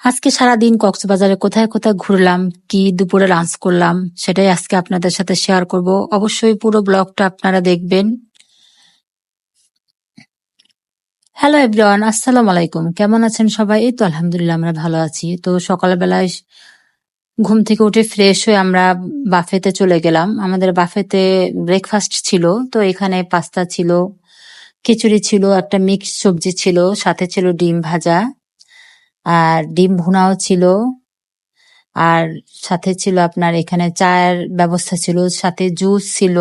আজকে সারাদিন কক্সবাজারে কোথায় কোথায় ঘুরলাম, কি দুপুরে লাঞ্চ করলাম সেটাই আজকে আপনাদের সাথে শেয়ার করব। অবশ্যই পুরো ব্লগটা আপনারা দেখবেন। হ্যালো এভরিওয়ান, আসসালাম আলাইকুম। কেমন আছেন সবাই? এই তো আলহামদুলিল্লাহ আমরা ভালো আছি। তো সকালবেলায় ঘুম থেকে উঠে ফ্রেশ হয়ে আমরা বাফেতে চলে গেলাম। আমাদের বাফেতে ব্রেকফাস্ট ছিল। তো এখানে পাস্তা ছিল, খিচুড়ি ছিল, একটা মিক্স সবজি ছিল, সাথে ছিল ডিম ভাজা আর ডিম ভুনাও ছিল। আর সাথে ছিল আপনার এখানে চায়ের ব্যবস্থা ছিল, সাথে জুস ছিল।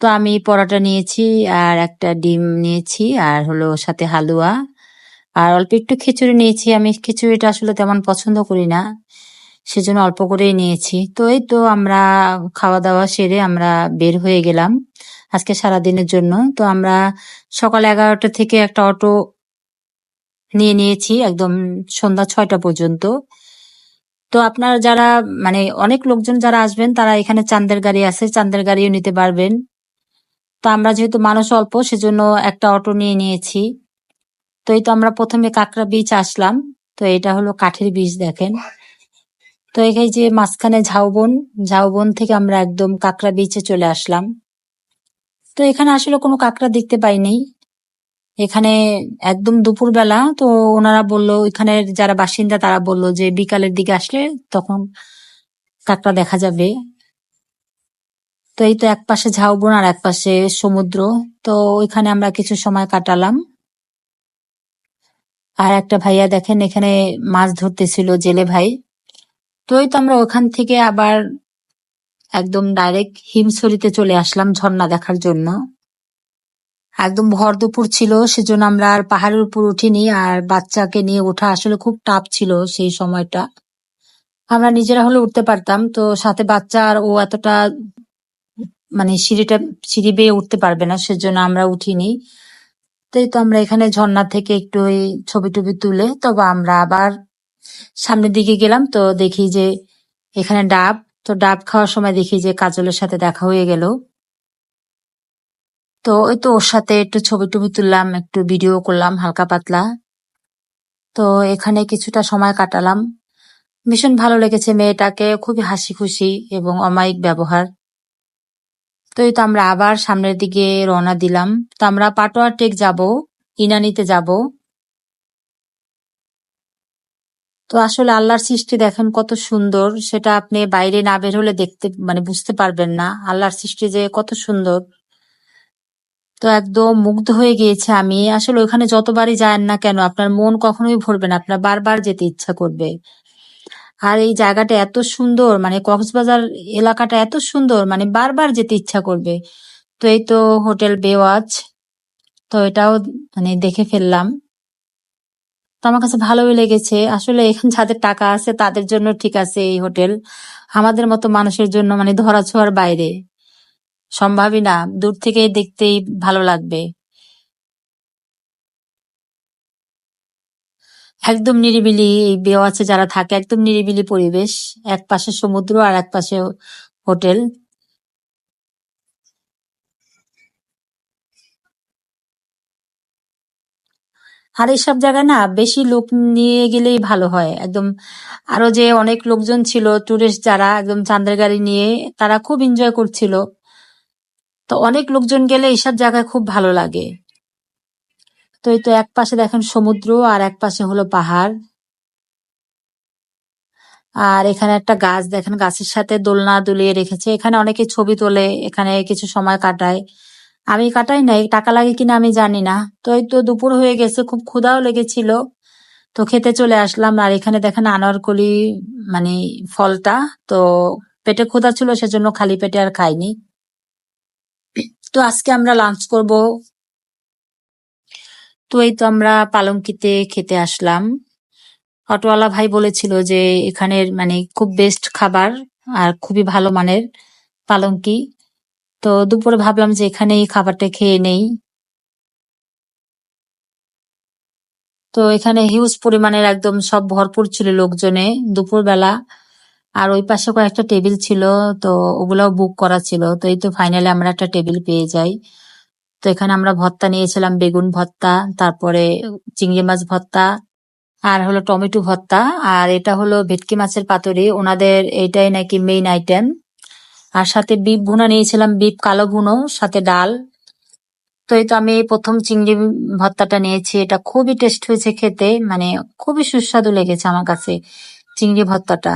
তো আমি পরোটা নিয়েছি আর একটা ডিম নিয়েছি আর হলো সাথে হালুয়া। আর অল্প একটু খিচুড়ি নিয়েছি। আমি খিচুড়িটা আসলে তেমন পছন্দ করি না, সেজন্য অল্প করেই নিয়েছি। তো এই তো আমরা খাওয়া দাওয়া সেরে আমরা বের হয়ে গেলাম আজকে সারা দিনের জন্য। তো আমরা সকাল এগারোটা থেকে একটা অটো নিয়ে নিয়েছি একদম সন্ধ্যা ছয়টা পর্যন্ত। তো আপনারা যারা মানে অনেক লোকজন যারা আসবেন, তারা এখানে চান্দের গাড়ি আছে চান্দের গাড়িও নিতে পারবেন। তো আমরা যেহেতু মানুষ অল্প, সেজন্য একটা অটো নিয়ে নিয়েছি। তো এই তো আমরা প্রথমে কাঁকড়া বিচ আসলাম। তো এটা হলো কাঠের বিচ, দেখেন। তো এখানে যে মাঝখানে ঝাউবন ঝাউবন থেকে আমরা একদম কাঁকড়া বিচে চলে আসলাম। তো এখানে আসলে কোনো কাঁকড়া দেখতে পাইনি। এখানে একদম দুপুরবেলা তো ওনারা বলল এখানের যারা বাসিন্দা তারা বলল যে বিকালের দিকে আসলে তখন কাকড়া দেখা যাবে। তো এই তো এক পাশে ঝাউবন আর এক পাশে সমুদ্র। তো ওইখানে আমরা কিছু সময় কাটালাম। আর একটা ভাইয়া দেখেন এখানে মাছ ধরতেছিল, জেলে ভাই। তো এই তো আমরা ওখান থেকে আবার একদম ডাইরেক্ট হিমছড়িতে চলে আসলাম ঝর্ণা দেখার জন্য। একদম ভর দুপুর ছিল, সেজন্য আমরা আর পাহাড়ের উপর উঠিনি, আর বাচ্চাকে নিয়ে ওঠা আসলে খুব টাফ ছিল সেই সময়টা। আমরা নিজেরা হলে উঠতে পারতাম, তো সাথে বাচ্চা আর ও এতটা মানে সিঁড়িটা, সিঁড়ি বেয়ে উঠতে পারবে না, সেজন্য আমরা উঠিনি। তাই তো আমরা এখানে ঝর্ণা থেকে একটু ওই ছবি টবি তুলে, তবে আমরা আবার সামনের দিকে গেলাম, তো দেখি যে এখানে ডাব, তো ডাব খাওয়ার সময় দেখি যে কাজলের সাথে দেখা হয়ে গেল। তো ওই তো ওর সাথে একটু ছবি টবি তুললাম, একটু ভিডিও করলাম হালকা পাতলা। তো এখানে কিছুটা সময় কাটালাম। ভীষণ ভালো লেগেছে মেয়েটাকে, খুবই হাসি খুশি এবং অমায়িক ব্যবহার। তো এই তো আমরা আবার সামনের দিকে রওনা দিলাম। তো আমরা পাটোয়ার টেক যাব, ইনানিতে যাব। তো আসলে আল্লাহর সৃষ্টি দেখেন কত সুন্দর, সেটা আপনি বাইরে না বের হলে দেখতে মানে বুঝতে পারবেন না। আল্লাহর সৃষ্টি যে কত সুন্দর। তো একদম মুগ্ধ হয়ে গিয়েছে আমি। আসলে ওখানে যতবারই যান না কেন, আপনার মন কখনোই ভরবে না, আপনার বারবার যেতে ইচ্ছা করবে। আর এই জায়গাটা এত সুন্দর মানে কক্সবাজার এলাকাটা এত সুন্দর মানে বারবার যেতে ইচ্ছা করবে। তো এই তো হোটেল বেওয়াচ তো এটাও মানে দেখে ফেললাম। তো আমার কাছে ভালোই লেগেছে। আসলে এখানে যাদের টাকা আছে তাদের জন্য ঠিক আছে এই হোটেল। আমাদের মতো মানুষের জন্য মানে ধরা ছোঁয়ার বাইরে। সম্ভাবই না, দূর থেকে দেখতেই ভালো লাগবে। একদম নিরিবিলি এই বেওয়াচে যারা থাকে, একদম নিরিবিলি পরিবেশ, এক পাশে সমুদ্র আর এক পাশে হোটেল। আর এইসব জায়গায় না, বেশি লোক নিয়ে গেলেই ভালো হয়। একদম আরও যে অনেক লোকজন ছিল টুরিস্ট যারা একদম চান্দের গাড়ি নিয়ে, তারা খুব এনজয় করছিল। তো অনেক লোকজন গেলে এইসব জায়গায় খুব ভালো লাগে। তো এই তো এক পাশে দেখেন সমুদ্র আর এক পাশে হলো পাহাড়। আর এখানে একটা গাছ দেখেন, গাছের সাথে দোলনা দুলিয়ে রেখেছে। এখানে অনেকে ছবি তোলে, এখানে কিছু সময় কাটায়। আমি কাটাই নাই, টাকা লাগে কিনা আমি জানি না। তো এই তো দুপুর হয়ে গেছে, খুব ক্ষুধাও লেগেছিল। তো খেতে চলে আসলাম আর এখানে দেখেন আনারকলি মানে ফলটা, তো পেটে ক্ষুধা ছিল, সেজন্য খালি পেটে আর খাইনি। তো আজকে আমরা লাঞ্চ করব। তো এই তো আমরা পালঙ্কিতে খেতে আসলাম। অটোওয়ালা ভাই বলেছিল যে এখানের মানে খুব বেস্ট খাবার আর খুবই ভালো মানের পালঙ্কি। তো দুপুরে ভাবলাম যে এখানেই খাবারটা খেয়ে নেই। তো এখানে হিউজ পরিমাণের একদম সব ভরপুর ছিল লোকজনে দুপুরবেলা। আর ওই পাশে কয়েকটা টেবিল ছিল, তো ওগুলাও বুক করা ছিল। তো এই তো ফাইনালি আমরা একটা টেবিল পেয়ে যাই। তো এখানে আমরা ভর্তা নিয়েছিলাম, বেগুন ভর্তা, তারপরে চিংড়ি মাছ ভর্তা, আর হলো টমেটো ভর্তা, আর এটা হলো ভেটকি মাছের পাতুরি। ওনাদের এইটাই নাকি মেইন আইটেম আর সাথে বিপ ভুনা নিয়েছিলাম বিপ কালো ভুনো, সাথে ডাল। তো এই তো আমি প্রথম চিংড়ি ভর্তাটা নিয়েছি। এটা খুবই টেস্ট হয়েছে খেতে মানে খুবই সুস্বাদু লেগেছে আমার কাছে চিংড়ি ভর্তাটা।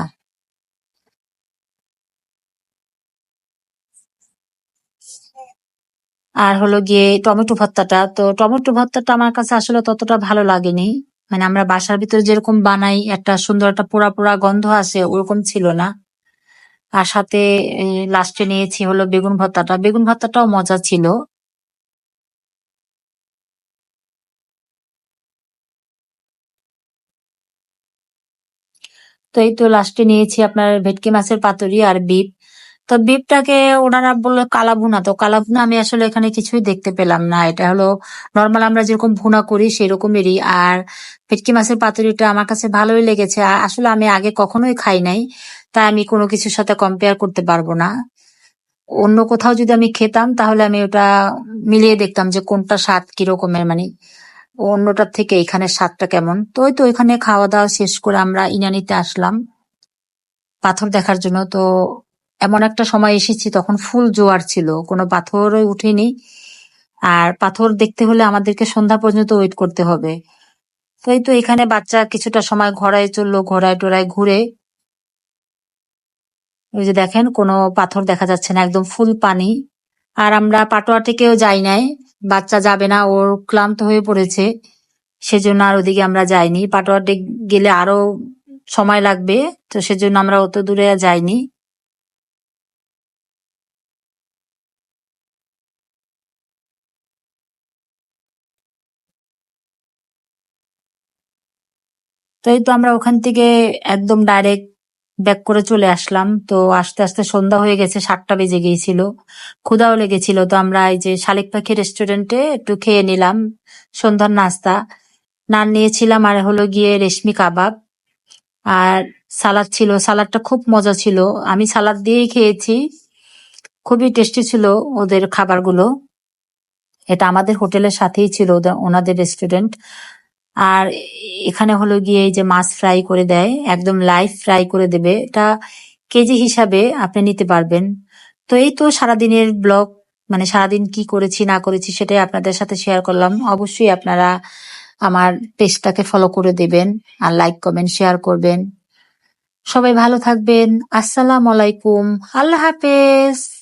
আর হলো গিয়ে টমেটো ভর্তাটা। তো টমেটো ভর্তাটা আমার কাছে আসলে ততটা ভালো লাগেনি। মানে আমরা বাসার ভিতরে যেরকম বানাই, একটা সুন্দর একটা পোড়া পোড়া গন্ধ আছে ওরকম ছিল না। আর সাথে লাস্টে নিয়েছি হলো বেগুন ভর্তাটা। বেগুন ভর্তাটাও মজা ছিল। তো এই তো লাস্টে নিয়েছি আপনার ভেটকি মাছের পাতুরি আর বিপ। তো বিপটাকে ওনারা বলল কালা ভুনা। তো কালা ভুনা আমি আসলে এখানে কিছুই দেখতে পেলাম না। এটা হলো নর্মাল আমরা যেরকম ভুনা করি সেরকমেরই। আর ভেটকি মাছের পাতুরিটা আমার কাছে ভালোই লেগেছে। আসলে আমি আগে কখনোই খাই নাই, তাই আমি কোনো কিছুর সাথে কম্পেয়ার করতে পারব না। অন্য কোথাও যদি আমি খেতাম, তাহলে আমি ওটা মিলিয়ে দেখতাম যে কোনটা স্বাদ কিরকমের। মানে অন্যটার থেকে এখানে স্বাদটা কেমন। তো ওই তো ওইখানে খাওয়া দাওয়া শেষ করে আমরা ইনানিতে আসলাম। পাথর দেখার জন্য। তো এমন একটা সময় এসেছি, তখন ফুল জোয়ার ছিল, কোনো পাথরই উঠেনি। আর পাথর দেখতে হলে আমাদেরকে সন্ধ্যা পর্যন্ত ওয়েট করতে হবে। তো এই তো এখানে বাচ্চা কিছুটা সময় ঘোড়ায় চলল ঘোড়ায় টোড়ায় ঘুরে। ওই যে দেখেন, কোনো পাথর দেখা যাচ্ছে না, একদম ফুল পানি। আর আমরা পাটোয়া থেকেও যাই নাই, বাচ্চা যাবে না ওর ক্লান্ত হয়ে পড়েছে। সেজন্য আর ওদিকে আমরা যাইনি। পাটোয়া গেলে আরও সময় লাগবে, তো সেজন্য আমরা অত দূরে যাইনি। তো এই তো আমরা ওখান থেকে একদম ডাইরেক্ট ব্যাক করে চলে আসলাম। তো আস্তে আস্তে সন্ধ্যা হয়ে গেছে, সাতটা বেজে গিয়েছিল। ক্ষুদাও লেগেছিল। তো আমরা এই যে শালিক পাখি রেস্টুরেন্টে একটু খেয়ে নিলাম সন্ধ্যার নাস্তা। নান নিয়েছিলাম আর হলো গিয়ে রেশমি কাবাব। আর সালাদ ছিল। সালাদটা খুব মজা ছিল। আমি সালাদ দিয়েই খেয়েছি। খুবই টেস্টি ছিল ওদের খাবারগুলো। এটা আমাদের হোটেলের সাথেই ছিল ওনাদের রেস্টুরেন্ট আর এখানে হলো গিয়ে এই যে মাছ ফ্রাই করে দেয়, একদম লাইভ ফ্রাই করে দেবে। এটা কেজি হিসাবে আপনি নিতে পারবেন। তো এই তো সারাদিনের ব্লগ মানে সারাদিন কি করেছি, না করেছি সেটাই আপনাদের সাথে শেয়ার করলাম। অবশ্যই আপনারা আমার পেজটাকে ফলো করে দেবেন আর লাইক কমেন্ট শেয়ার করবেন। সবাই ভালো থাকবেন। আসসালাম আলাইকুম। আল্লাহ হাফেজ।